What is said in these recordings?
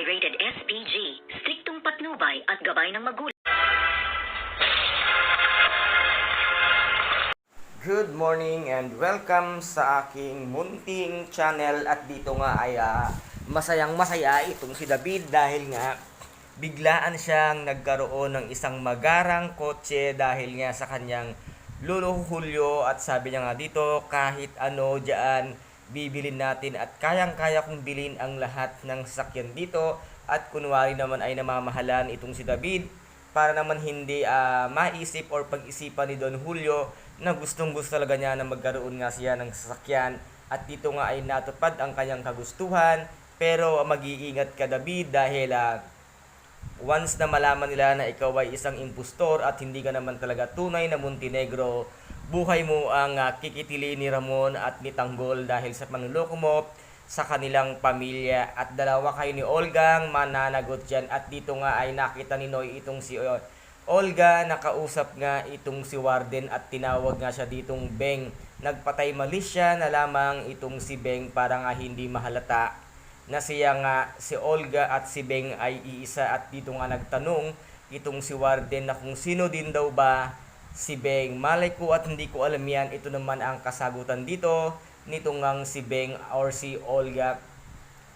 rated SPG, striktong patnubay at gabay ng magulang. Good morning and welcome sa aking munting channel at dito nga ay ah, masayang masaya itong si David dahil nga biglaan siyang nagkaroon ng isang magarang kotse dahil nga sa kanyang lolo Julio at sabi niya nga dito kahit ano diyan bibilin natin at kayang-kaya kong bilhin ang lahat ng sasakyan dito. At kunwari naman ay namamahalan itong si David para naman hindi ah, maisip or pag-isipan ni Don Julio na gustong gusto talaga niya na magkaroon nga siya ng sasakyan. At dito nga ay natupad ang kanyang kagustuhan. Pero mag-iingat ka David dahil ah, once na malaman nila na ikaw ay isang impostor at hindi ka naman talaga tunay na Montenegro, buhay mo ang ah, kikitili ni Ramon at ni Tanggol dahil sa panluloko mo sa kanilang pamilya. At dalawa kayo ni Olga ang mananagot dyan. At dito nga ay nakita ni Noy itong si uh, Olga. Nakausap nga itong si Warden at tinawag nga siya ditong Beng. Nagpatay mali siya na lamang itong si Beng para nga hindi mahalata na siya nga si Olga at si Beng ay iisa. At dito nga nagtanong itong si Warden na kung sino din daw ba si Beng. Malay ko at hindi ko alam yan. Ito naman ang kasagutan dito nito ngang si Beng or si Olga.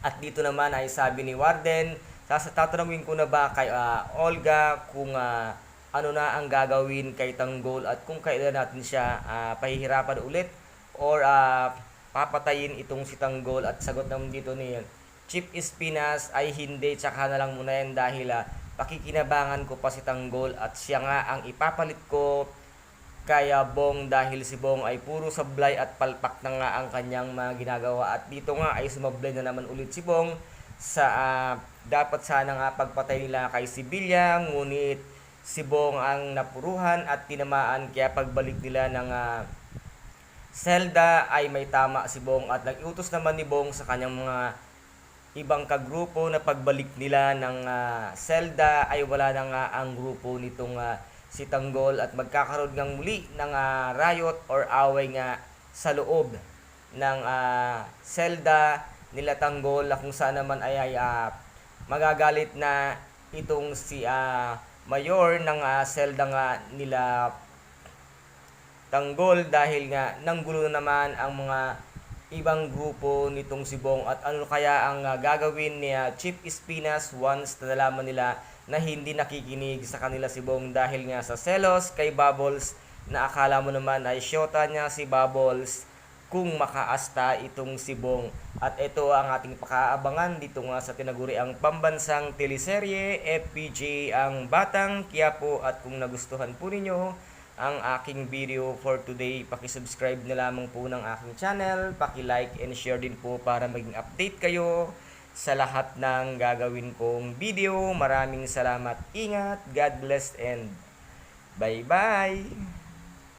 At dito naman ay sabi ni Warden, tatanungin ko na ba kay ah, Olga kung ah, ano na ang gagawin kay Tanggol at kung kailan natin siya ah, pahihirapan ulit or ah, papatayin itong si Tanggol at sagot naman dito ni Chief Espinas ay hindi tsaka na lang muna yan dahil ah, pakikinabangan ko pa si Tanggol at siya nga ang ipapalit ko kaya Bong dahil si Bong ay puro sablay at palpak na nga ang kanyang mga ginagawa. At dito nga ay sumablay na naman ulit si Bong sa ah, dapat sana nga pagpatay nila kay Sibilya ngunit si Bong ang napuruhan at tinamaan. Kaya pagbalik nila ng ah, Zelda ay may tama si Bong at nag-utos naman ni Bong sa kanyang mga ibang kagrupo na pagbalik nila ng ah, Zelda ay wala na nga ang grupo nitong ah, si Tanggol at magkakaroon ng muli ng ah, riot or away nga sa loob ng ah, Zelda nila Tanggol na kung saan naman ay, ay ah, magagalit na itong si ah, mayor ng ah, Zelda nga nila Tanggol dahil nga nanggulo na naman ang mga ibang grupo nitong si Bong at ano kaya ang ah, gagawin ni Chief Espinas once na nalaman nila na hindi nakikinig sa kanila si Bong dahil nga sa selos kay Bubbles na akala mo naman ay syota niya si Bubbles kung makaasta itong si Bong. At ito ang ating pakaabangan dito nga sa tinaguri ang pambansang teleserye FPJ ang Batang Quiapo at kung nagustuhan po ninyo ang aking video for today, paki-subscribe na lamang po ng aking channel, paki-like and share din po para maging update kayo sa lahat ng gagawin kong video. Maraming salamat. Ingat, God bless and bye-bye.